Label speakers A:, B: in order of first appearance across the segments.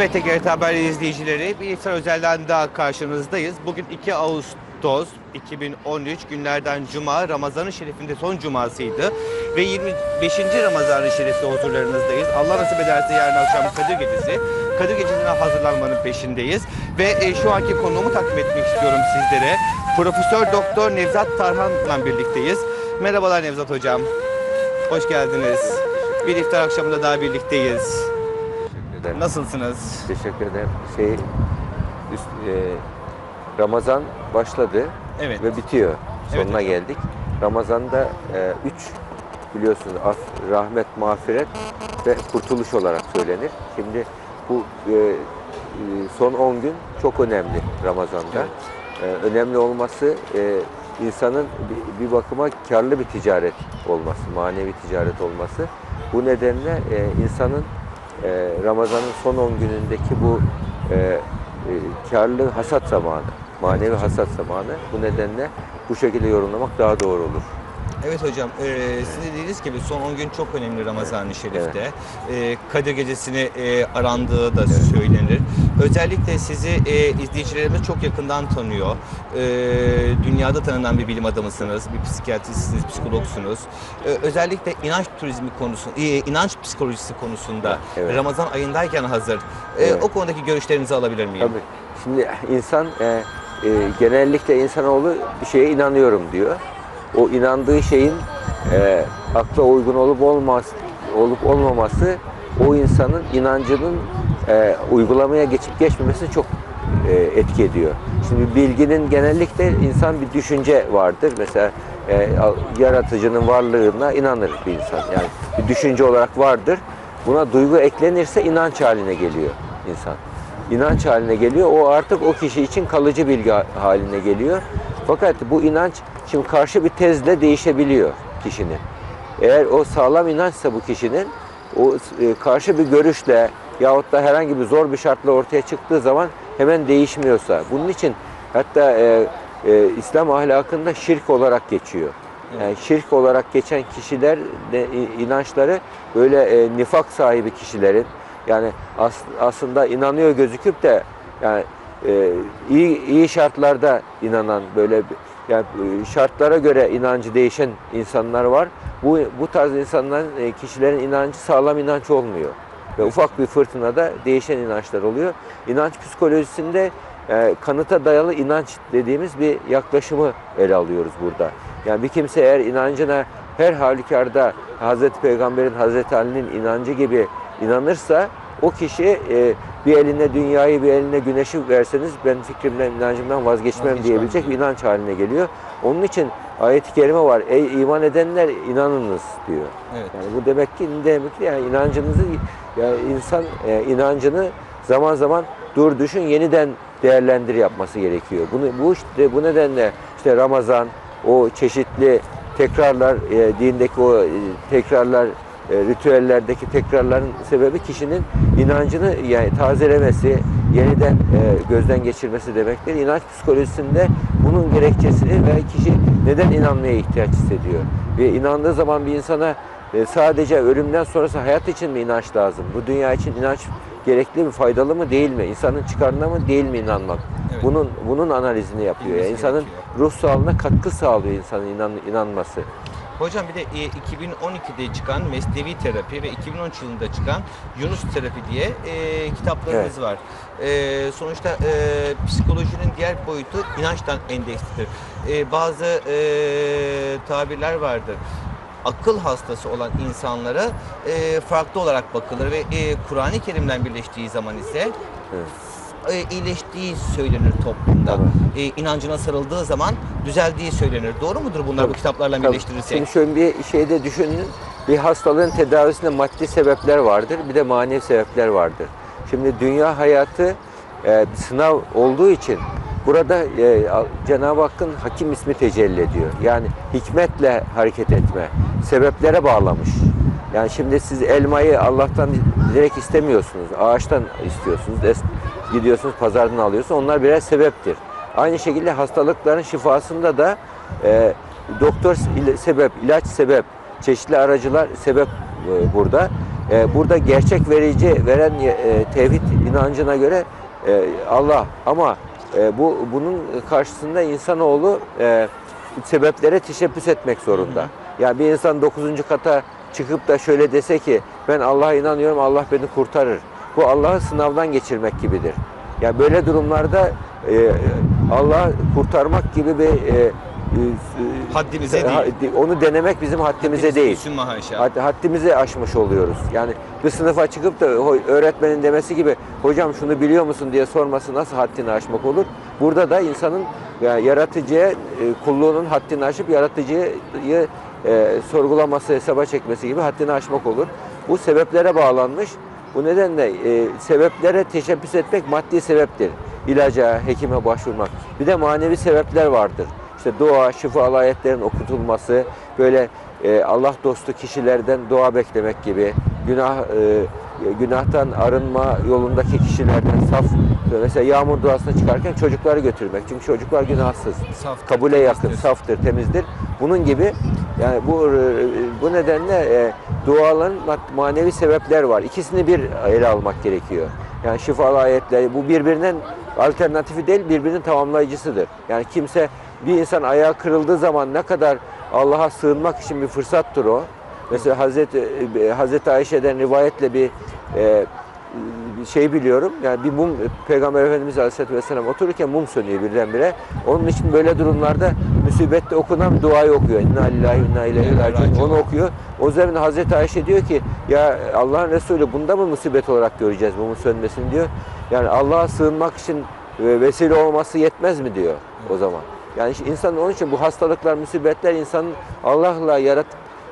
A: Evet TGRT Haber izleyicileri bir iftar özelden daha karşınızdayız. Bugün 2 Ağustos 2013 günlerden Cuma Ramazan-ı Şerif'inde son cumasıydı. Ve 25. Ramazan-ı Şerif'te huzurlarınızdayız. Allah nasip ederse yarın akşam Kadir Gecesi. Kadir Gecesi'ne hazırlanmanın peşindeyiz. Ve e, şu anki konuğumu takdim etmek istiyorum sizlere. Profesör Doktor Nevzat Tarhan'la birlikteyiz. Merhabalar Nevzat Hocam. Hoş geldiniz. Bir iftar akşamında daha birlikteyiz.
B: Ederim.
A: Nasılsınız?
B: Teşekkür ederim. Şey, üst- e, Ramazan başladı
A: Evet.
B: ve bitiyor.
A: Evet
B: Sonuna geldik. Ramazan'da e, üç biliyorsunuz af, rahmet, mağfiret ve kurtuluş olarak söylenir. Şimdi bu e, e, son 10 gün çok önemli Ramazan'da. E, önemli olması e, insanın bir, bir bakıma karlı bir ticaret olması, manevi ticaret olması. Bu nedenle e, insanın e, Ramazan'ın son 10 günündeki bu e, e, karlı hasat zamanı, manevi hasat zamanı. Bu nedenle bu şekilde yorumlamak daha doğru olur.
A: Evet hocam, e, siz de dediğiniz gibi son 10 gün çok önemli Ramazan-ı Şerif'te. E, Kadir Gecesi'ni e, arandığı da söylenir. Özellikle sizi e, izleyicilerimiz çok yakından tanıyor. E, dünyada tanınan bir bilim adamısınız, bir psikiyatristsiniz, psikologsunuz. E, özellikle inanç turizmi konusu, e, inanç psikolojisi konusunda
B: Evet.
A: Ramazan ayındayken hazır. E,
B: Evet.
A: O konudaki görüşlerinizi alabilir miyim?
B: Tabii. Şimdi insan e, e, genellikle insanoğlu bir şeye inanıyorum diyor. O inandığı şeyin e, akla uygun olup olmaz olup olmaması o insanın inancının e, uygulamaya geçip geçmemesini çok e, etki ediyor. Şimdi bilginin genellikle insan bir düşünce vardır. Mesela e, yaratıcının varlığına inanır bir insan. Yani bir düşünce olarak vardır. Buna duygu eklenirse inanç haline geliyor insan inanç haline geliyor. O artık o kişi için kalıcı bilgi ha- haline geliyor. Fakat bu inanç şimdi karşı bir tezle değişebiliyor kişinin. Eğer o sağlam inançsa bu kişinin o e, karşı bir görüşle yahut da herhangi bir zor bir şartla ortaya çıktığı zaman hemen değişmiyorsa bunun için hatta e, e, İslam ahlakında şirk olarak geçiyor. Yani şirk olarak geçen kişiler de inançları böyle e, nifak sahibi kişilerin yani as- aslında inanıyor gözüküp de yani e, iyi iyi şartlarda inanan böyle yani e, şartlara göre inancı değişen insanlar var. Bu bu tarz insanların e, kişilerin inancı sağlam inanç olmuyor. Ve ufak bir fırtınada değişen inançlar oluyor. İnanç psikolojisinde e, kanıta dayalı inanç dediğimiz bir yaklaşımı ele alıyoruz burada. Yani bir kimse eğer inancına her halükarda Hazreti Peygamber'in, Hazreti Ali'nin inancı gibi inanırsa o kişi e, bir eline dünyayı bir eline güneşi verseniz ben fikrimden inancımdan vazgeçmem
A: Vazgeçmem
B: diyebilecek bir inanç haline geliyor. Onun için ayet-i kerime var. Ey iman edenler inanınız diyor.
A: Evet.
B: Yani bu demek ki demek ki yani inancınızı yani insan e, inancını zaman zaman dur düşün yeniden değerlendir yapması gerekiyor. Bunu bu işte bu nedenle işte Ramazan o çeşitli tekrarlar e, dindeki o e, tekrarlar e, ritüellerdeki tekrarların sebebi kişinin inancını yani tazelemesi, yeniden e, gözden geçirmesi demektir. İnanç psikolojisinde bunun gerekçesini ve kişi neden inanmaya ihtiyaç hissediyor. Ve inandığı zaman bir insana e, sadece ölümden sonrası hayat için mi inanç lazım? Bu dünya için inanç gerekli mi, faydalı mı değil mi? İnsanın çıkarına mı değil mi inanmak?
A: Evet.
B: Bunun bunun analizini yapıyor. Yani insanın
A: gerekiyor.
B: ruh sağlığına katkı sağlıyor insanın inan, inanması.
A: Hocam bir de e, 2012'de çıkan Mesnevi Terapi ve 2013 yılında çıkan Yunus Terapi diye e, kitaplarımız var. E, sonuçta e, psikolojinin diğer boyutu inançtan endekslidir. E, bazı e, tabirler vardır. Akıl hastası olan insanlara e, farklı olarak bakılır ve e, Kur'an-ı Kerim'den birleştiği zaman ise
B: Evet.
A: E, iyileştiği söylenir toplumda. E, inancına sarıldığı zaman düzeldiği söylenir. Doğru mudur bunlar bu kitaplarla
B: Tabii.
A: birleştirirsek?
B: Şimdi şöyle bir şeyde düşünün. Bir hastalığın tedavisinde maddi sebepler vardır, bir de manevi sebepler vardır. Şimdi dünya hayatı e, sınav olduğu için burada e, Cenab-ı Hakk'ın hakim ismi tecelli ediyor. Yani hikmetle hareket etme, sebeplere bağlamış. Yani şimdi siz elmayı Allah'tan direkt istemiyorsunuz, ağaçtan istiyorsunuz, gidiyorsunuz pazardan alıyorsunuz. Onlar birer sebeptir. Aynı şekilde hastalıkların şifasında da e, doktor sebep, ilaç sebep, çeşitli aracılar sebep e, burada. E, burada gerçek verici veren e, tevhid inancına göre e, Allah ama e, bu bunun karşısında insanoğlu e, sebeplere teşebbüs etmek zorunda. Yani bir insan 9. kata çıkıp da şöyle dese ki ben Allah'a inanıyorum Allah beni kurtarır. Bu Allah'ı sınavdan geçirmek gibidir. Yani böyle durumlarda e, Allah'ı kurtarmak gibi bir e, e,
A: Haddimize
B: ha-
A: değil.
B: Onu denemek bizim haddimize değil.
A: Sümme haşa.
B: Had- haddimizi aşmış oluyoruz. Yani bir sınıfa çıkıp da öğretmenin demesi gibi hocam şunu biliyor musun diye sorması nasıl haddini aşmak olur? Burada da insanın yani yaratıcıya e, kulluğunun haddini aşıp yaratıcıyı e, sorgulaması, hesaba çekmesi gibi haddini aşmak olur. Bu sebeplere bağlanmış. Bu nedenle e, sebeplere teşebbüs etmek maddi sebeptir. İlaca, hekime başvurmak. Bir de manevi sebepler vardır. İşte dua, şifalı ayetlerin okutulması, böyle e, Allah dostu kişilerden dua beklemek gibi, günah e, günahtan arınma yolundaki kişilerden saf, mesela yağmur duasına çıkarken çocukları götürmek. Çünkü çocuklar günahsız,
A: Saftır,
B: kabule yakın,
A: temizdir.
B: saftır, temizdir. Bunun gibi yani bu e, bu nedenle e, duaların manevi sebepler var. İkisini bir ele almak gerekiyor. Yani şifalı ayetler bu birbirinden alternatifi değil, birbirinin tamamlayıcısıdır. Yani kimse bir insan ayağı kırıldığı zaman ne kadar Allah'a sığınmak için bir fırsattır o. Mesela Hazreti e, Hazreti Ayşe'den rivayetle bir e, şey biliyorum. Yani bir mum Peygamber Efendimiz Aleyhisselatü Vesselam otururken mum sönüyor birdenbire. Onun için böyle durumlarda musibette okunan duayı okuyor. İnna lillahi inna ileyhi raciun. Onu okuyor. O üzerine Hazreti Ayşe diyor ki ya Allah'ın Resulü bunda mı musibet olarak göreceğiz mumun sönmesini diyor. Yani Allah'a sığınmak için e, vesile olması yetmez mi diyor o zaman. Yani insan onun için bu hastalıklar, musibetler insanın Allah'la yarat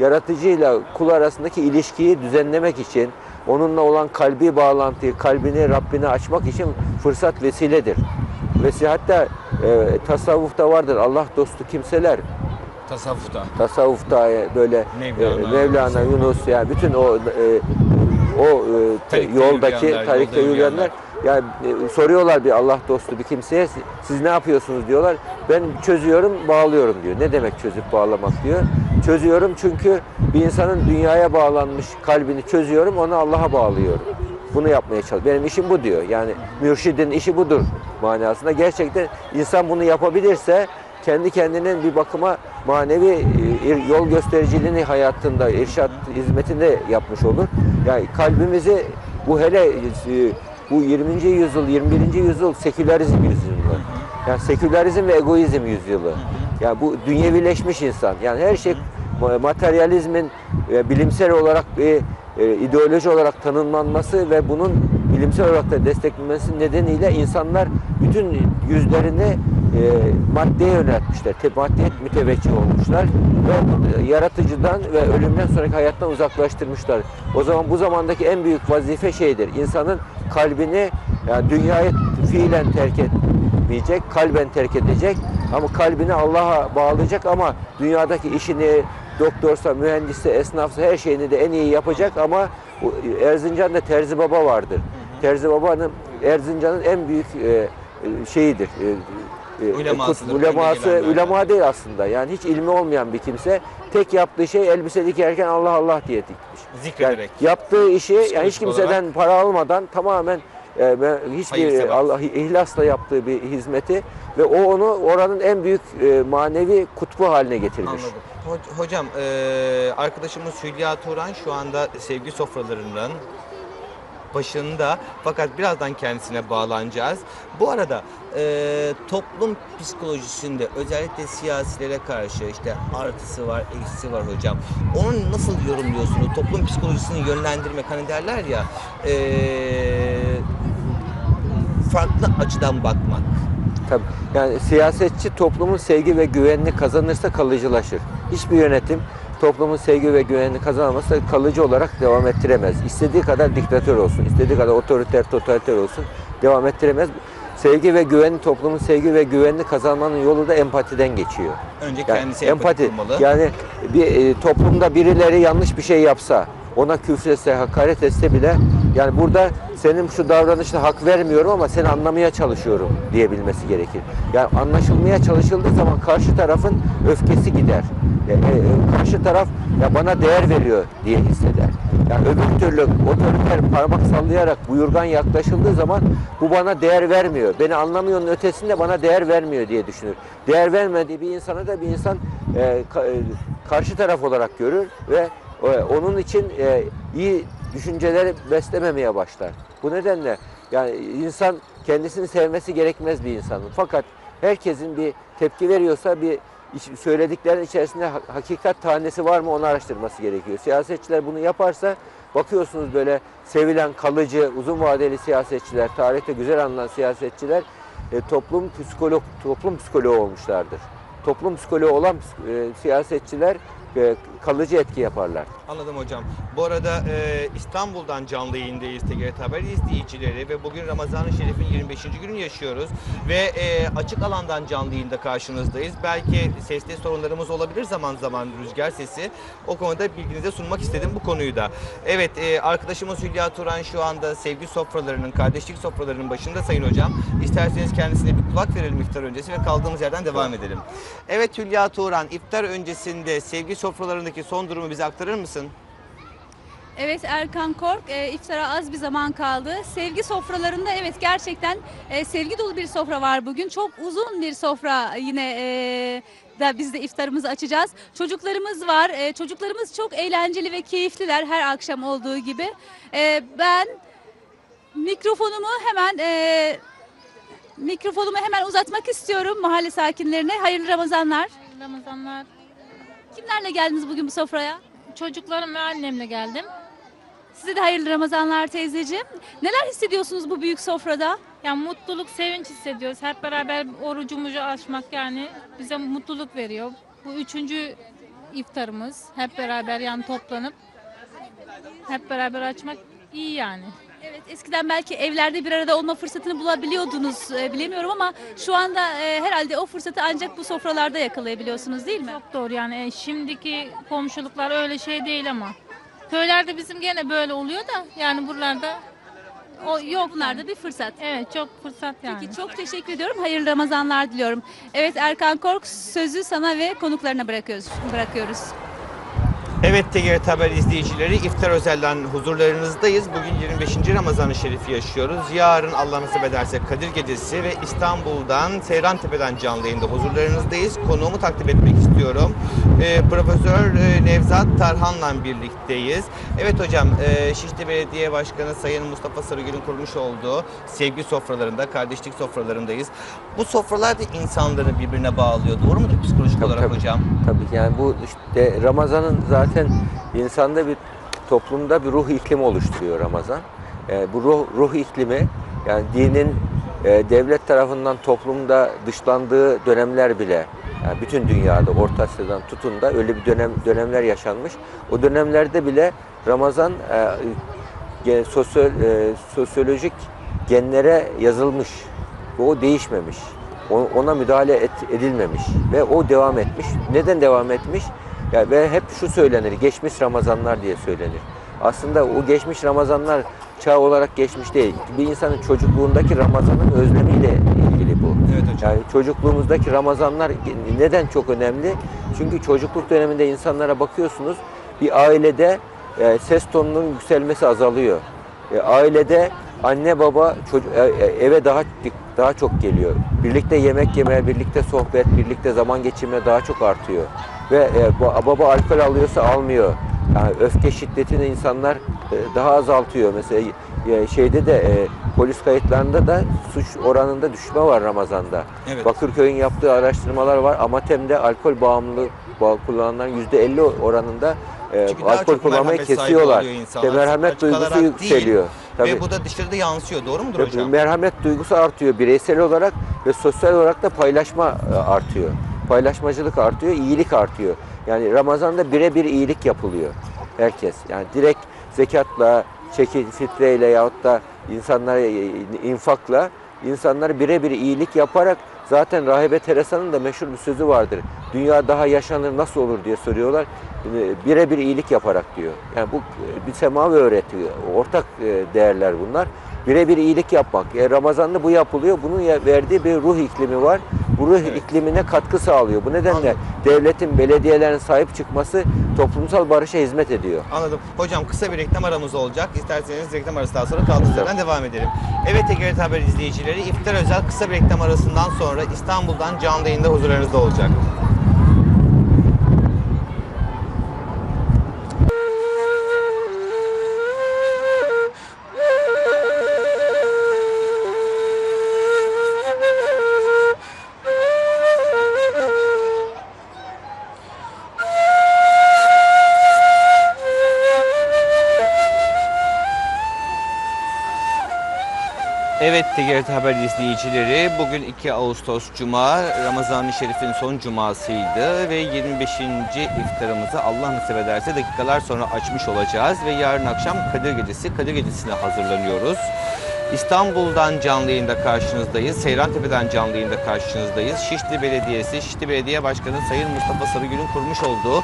B: yaratıcıyla kul arasındaki ilişkiyi düzenlemek için, onunla olan kalbi bağlantıyı, kalbini Rabbine açmak için fırsat vesiledir. Vesile hatta e, tasavvufta vardır Allah dostu kimseler.
A: Tasavvufta.
B: Tasavvufta e, böyle
A: Mevlana,
B: Mevlana, Mevlana
A: Yunus.
B: Yani bütün o e, o e,
A: Tarikte
B: yoldaki
A: yürüyenler,
B: tarikte
A: yolda
B: yürüyenler
A: yürüyenler.
B: yani e, soruyorlar bir Allah dostu bir kimseye siz ne yapıyorsunuz diyorlar. Ben çözüyorum, bağlıyorum diyor. Ne demek çözüp bağlamak diyor. Çözüyorum çünkü bir insanın dünyaya bağlanmış kalbini çözüyorum, onu Allah'a bağlıyorum. Bunu yapmaya çalışıyorum. Benim işim bu diyor. Yani mürşidin işi budur manasında. Gerçekten insan bunu yapabilirse kendi kendinin bir bakıma manevi e, yol göstericiliğini hayatında, irşat hizmetinde yapmış olur. Yani kalbimizi bu hele e, bu 20. yüzyıl, 21. yüzyıl sekülerizm yüzyılı. Yani sekülerizm ve egoizm yüzyılı. Yani bu dünyevileşmiş insan. Yani her şey materyalizmin e, bilimsel olarak bir e, ideoloji olarak tanımlanması ve bunun bilimsel olarak da desteklenmesi nedeniyle insanlar bütün yüzlerini e, maddeye yöneltmişler. Maddeye müteveccih olmuşlar ve e, yaratıcıdan ve ölümden sonraki hayattan uzaklaştırmışlar. O zaman bu zamandaki en büyük vazife şeydir. İnsanın kalbini yani dünyayı fiilen terk etmeyecek, kalben terk edecek ama kalbini Allah'a bağlayacak ama dünyadaki işini doktorsa, mühendisse, esnafsa her şeyini de en iyi yapacak ama Erzincan'da Terzi Baba vardır. Terzi Baba'nın Erzincan'ın en büyük e, e, şeyidir. E, uleması,
A: gelenler.
B: ulema değil aslında. Yani hiç ilmi olmayan bir kimse tek yaptığı şey elbise dikerken Allah Allah diye dikmiş. Yani
A: Zikrederek.
B: yaptığı işi yani hiç kimseden para almadan tamamen e, hiçbir. Allah ihlasla yaptığı bir hizmeti ve o onu oranın en büyük e, manevi kutbu haline getirmiş.
A: Anladım. Ho- Hocam eee, arkadaşımız Hülya Turan şu anda sevgi sofralarının başında fakat birazdan kendisine bağlanacağız. Bu arada eee, toplum psikolojisinde özellikle siyasilere karşı işte artısı var, eksisi var hocam. Onu nasıl yorumluyorsunuz? Toplum psikolojisini yönlendirmek hani derler ya eee, farklı açıdan bakmak.
B: Tabii. Yani siyasetçi toplumun sevgi ve güvenini kazanırsa kalıcılaşır. Hiçbir yönetim toplumun sevgi ve güvenini kazanamazsa kalıcı olarak devam ettiremez. İstediği kadar diktatör olsun, istediği kadar otoriter, totaliter olsun devam ettiremez. Sevgi ve güveni, toplumun sevgi ve güvenini kazanmanın yolu da empatiden geçiyor.
A: Önce
B: Yani
A: kendisi empati kurmalı.
B: Yani bir e, toplumda birileri yanlış bir şey yapsa, ona küfretse, hakaret etse bile Yani burada senin şu davranışına hak vermiyorum ama seni anlamaya çalışıyorum diyebilmesi gerekir. Yani anlaşılmaya çalışıldığı zaman karşı tarafın öfkesi gider. E, e, karşı taraf ya bana değer veriyor diye hisseder. Yani öbür türlü otoriter parmak sallayarak buyurgan yaklaşıldığı zaman bu bana değer vermiyor. Beni anlamıyor'nun ötesinde bana değer vermiyor diye düşünür. Değer vermediği bir insana da bir insan e, ka- e, karşı taraf olarak görür ve onun için e, iyi düşünceleri beslememeye başlar. Bu nedenle yani insan kendisini sevmesi gerekmez bir insanın. Fakat herkesin bir tepki veriyorsa bir söylediklerin içerisinde ha- hakikat tanesi var mı onu araştırması gerekiyor. Siyasetçiler bunu yaparsa bakıyorsunuz böyle sevilen kalıcı uzun vadeli siyasetçiler, tarihte güzel anılan siyasetçiler e, toplum psikolog toplum psikoloğu olmuşlardır. Toplum psikoloğu olan e, siyasetçiler e, kalıcı etki yaparlar.
A: Anladım hocam. Bu arada e, İstanbul'dan canlı yayındayız TGRT Haber izleyicileri ve bugün Ramazan-ı Şerif'in 25. gününü yaşıyoruz ve e, açık alandan canlı yayında karşınızdayız. Belki sesli sorunlarımız olabilir zaman zaman rüzgar sesi. O konuda bilginize sunmak istedim bu konuyu da. Evet e, arkadaşımız Hülya Turan şu anda sevgi sofralarının, kardeşlik sofralarının başında Sayın Hocam. İsterseniz kendisine bir kulak verelim iftar öncesi ve kaldığımız yerden devam edelim. Evet Hülya Turan iftar öncesinde sevgi sofralarındaki son durumu bize aktarır mısın?
C: Evet Erkan Kork, e, iftara az bir zaman kaldı. Sevgi sofralarında evet gerçekten e, sevgi dolu bir sofra var bugün. Çok uzun bir sofra yine e, da biz de iftarımızı açacağız. Çocuklarımız var. E, çocuklarımız çok eğlenceli ve keyifliler her akşam olduğu gibi. E, ben mikrofonumu hemen e, mikrofonumu hemen uzatmak istiyorum mahalle sakinlerine. Hayırlı Ramazanlar.
D: Ramazanlar.
C: Kimlerle geldiniz bugün bu sofraya?
D: Çocuklarım ve annemle geldim.
C: Size de hayırlı Ramazanlar teyzeciğim. Neler hissediyorsunuz bu büyük sofrada?
D: Yani mutluluk, sevinç hissediyoruz. Hep beraber orucumuzu açmak yani bize mutluluk veriyor. Bu üçüncü iftarımız. Hep beraber yani toplanıp hep beraber açmak iyi yani.
C: Eskiden belki evlerde bir arada olma fırsatını bulabiliyordunuz e, bilemiyorum ama şu anda e, herhalde o fırsatı ancak bu sofralarda yakalayabiliyorsunuz değil mi?
D: Çok doğru yani E, şimdiki komşuluklar öyle şey değil ama. Köylerde bizim gene böyle oluyor da yani buralarda o yok
C: Bunlar da bir fırsat.
D: Evet çok fırsat yani.
C: Peki çok teşekkür ediyorum. Hayırlı Ramazanlar diliyorum. Evet Erkan Kork sözü sana ve konuklarına bırakıyoruz. bırakıyoruz.
A: Evet TGRT Haber izleyicileri iftar özelden huzurlarınızdayız. Bugün 25. Ramazan-ı Şerif'i yaşıyoruz. Yarın Allah nasip ederse Kadir Gecesi ve İstanbul'dan Seyrantepe'den canlı yayında huzurlarınızdayız. Konuğumu takdim etmek istiyorum. Ee, Profesör e, Nevzat Tarhan'la birlikteyiz. Evet hocam e, Şişli Belediye Başkanı Sayın Mustafa Sarıgül'ün kurmuş olduğu sevgi sofralarında, kardeşlik sofralarındayız. Bu sofralar da insanları birbirine bağlıyor. Doğru mudur psikolojik
B: Tabii,
A: olarak
B: tabii.
A: hocam?
B: Tabii yani bu işte Ramazan'ın zaten insanda bir toplumda bir ruh iklimi oluşturuyor Ramazan. Ee, bu ruh, ruh iklimi yani dinin e, devlet tarafından toplumda dışlandığı dönemler bile yani bütün dünyada Orta Asya'dan tutun da öyle bir dönem dönemler yaşanmış. O dönemlerde bile Ramazan e, sosyal, e, sosyolojik genlere yazılmış. O değişmemiş. Ona müdahale et- edilmemiş ve o devam etmiş. Neden devam etmiş? Ya ve hep şu söylenir, geçmiş Ramazanlar diye söylenir. Aslında o geçmiş Ramazanlar çağ olarak geçmiş değil. Bir insanın çocukluğundaki Ramazan'ın özlemiyle ilgili bu.
A: Evet hocam.
B: Yani çocukluğumuzdaki Ramazanlar neden çok önemli? Çünkü çocukluk döneminde insanlara bakıyorsunuz bir ailede e, ses tonunun yükselmesi azalıyor. E, ailede anne baba e, e, eve daha daha çok geliyor. Birlikte yemek yemeye, birlikte sohbet, birlikte zaman geçirme daha çok artıyor. Ve e, ba- baba alkol alıyorsa almıyor. Yani öfke şiddetini insanlar e, daha azaltıyor. Mesela şeyde de e, polis kayıtlarında da suç oranında düşme var Ramazan'da.
A: Evet.
B: Bakırköy'ün yaptığı araştırmalar var. Amatem'de alkol bağımlılığı bağ- kullananların %50 oranında e,
A: Çünkü
B: alkol kullanmayı kesiyorlar. İşte merhamet duygusu
A: değil.
B: yükseliyor.
A: Ve bu da dışarıda yansıyor. Doğru mudur
B: Tabii,
A: hocam?
B: Merhamet duygusu artıyor bireysel olarak ve sosyal olarak da paylaşma e, artıyor. Paylaşmacılık artıyor, iyilik artıyor. Yani Ramazan'da birebir iyilik yapılıyor herkes. Yani direkt zekatla, çeki fitreyle yahut da insanlara e, infakla insanlar birebir iyilik yaparak Zaten Rahibe Teresa'nın da meşhur bir sözü vardır. Dünya daha yaşanır nasıl olur diye soruyorlar. E, Birebir iyilik yaparak diyor. Yani bu e, bir semavi öğreti, ortak değerler bunlar. Birebir iyilik yapmak. E, Ramazan'da bu yapılıyor. Bunun verdiği bir ruh iklimi var. Bu ruh
A: Evet.
B: iklimine katkı sağlıyor. Bu nedenle
A: Anladım.
B: devletin, belediyelerin sahip çıkması toplumsal barışa hizmet ediyor.
A: Anladım. Hocam kısa bir reklam aramız olacak. İsterseniz reklam arasından sonra kaldığımız yerden devam edelim. Evet TGRT Haber izleyicileri iftar özel kısa bir reklam arasından sonra İstanbul'dan canlı yayında huzurlarınızda olacak. Evet TGRT Haber izleyicileri bugün 2 Ağustos Cuma Ramazan-ı Şerif'in son cumasıydı ve 25. iftarımızı Allah nasip ederse dakikalar sonra açmış olacağız ve yarın akşam Kadir Gecesi, Kadir Gecesi'ne hazırlanıyoruz. İstanbul'dan canlı yayında karşınızdayız. Seyrantepe'den canlı yayında karşınızdayız. Şişli Belediyesi, Şişli Belediye Başkanı Sayın Mustafa Sarıgül'ün kurmuş olduğu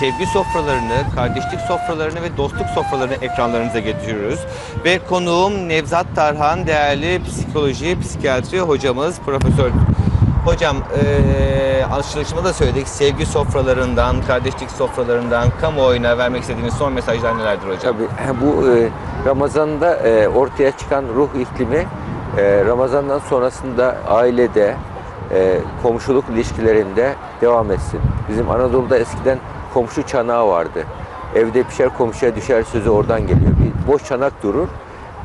A: sevgi sofralarını, kardeşlik sofralarını ve dostluk sofralarını ekranlarınıza getiriyoruz. Ve konuğum Nevzat Tarhan, değerli psikoloji, psikiyatri hocamız, profesör. Hocam, eee açılışımda da söyledik. Sevgi sofralarından, kardeşlik sofralarından kamuoyuna vermek istediğiniz son mesajlar nelerdir hocam?
B: Tabii bu e, Ramazan'da e, ortaya çıkan ruh iklimi e, Ramazan'dan sonrasında ailede, e, komşuluk ilişkilerinde devam etsin. Bizim Anadolu'da eskiden komşu çanağı vardı. Evde pişer komşuya düşer sözü oradan geliyor. Bir boş çanak durur.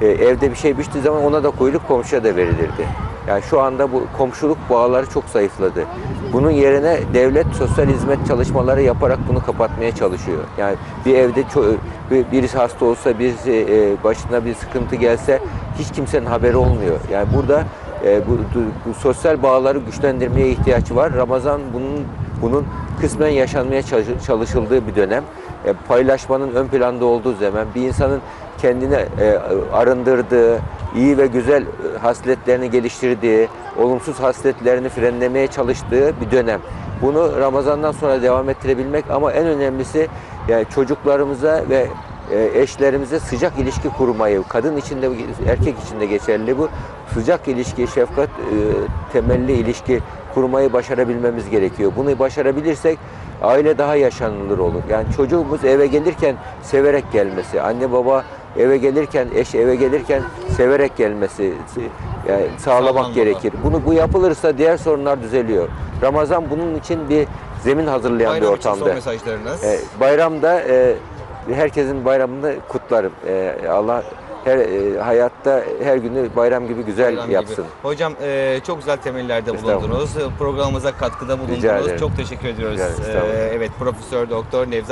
B: E, evde bir şey piştiği zaman ona da koyulup komşuya da verilirdi. Yani şu anda bu komşuluk bağları çok zayıfladı. Bunun yerine devlet sosyal hizmet çalışmaları yaparak bunu kapatmaya çalışıyor. Yani bir evde birisi hasta olsa, birisi e, başına bir sıkıntı gelse hiç kimsenin haberi olmuyor. Yani burada e, bu, bu sosyal bağları güçlendirmeye ihtiyaç var. Ramazan bunun bunun kısmen yaşanmaya çalış- çalışıldığı bir dönem. E, paylaşmanın ön planda olduğu zaman bir insanın kendine e, arındırdığı, iyi ve güzel e, hasletlerini geliştirdiği, olumsuz hasletlerini frenlemeye çalıştığı bir dönem. Bunu Ramazan'dan sonra devam ettirebilmek ama en önemlisi yani çocuklarımıza ve e, eşlerimize sıcak ilişki kurmayı, kadın için de erkek için de geçerli bu sıcak ilişki, şefkat e, temelli ilişki kurmayı başarabilmemiz gerekiyor. Bunu başarabilirsek aile daha yaşanılır olur. Yani çocuğumuz eve gelirken severek gelmesi, anne baba eve gelirken, eş eve gelirken severek gelmesi yani sağlamak
A: Sağlanmalı.
B: gerekir. Bunu bu yapılırsa diğer sorunlar düzeliyor. Ramazan bunun için bir zemin hazırlayan
A: Bayram
B: bir
A: için son
B: ortamda.
A: mesajlarınız.
B: E, bayramda e, herkesin bayramını kutlarım. E, Allah her e, hayatta her günü bayram gibi güzel
A: Bayram gibi.
B: yapsın.
A: Hocam e, çok güzel temellerde bulundunuz. Programımıza katkıda bulundunuz. Çok teşekkür ediyoruz.
B: Rica ederim.
A: E, evet Profesör Doktor Nevzat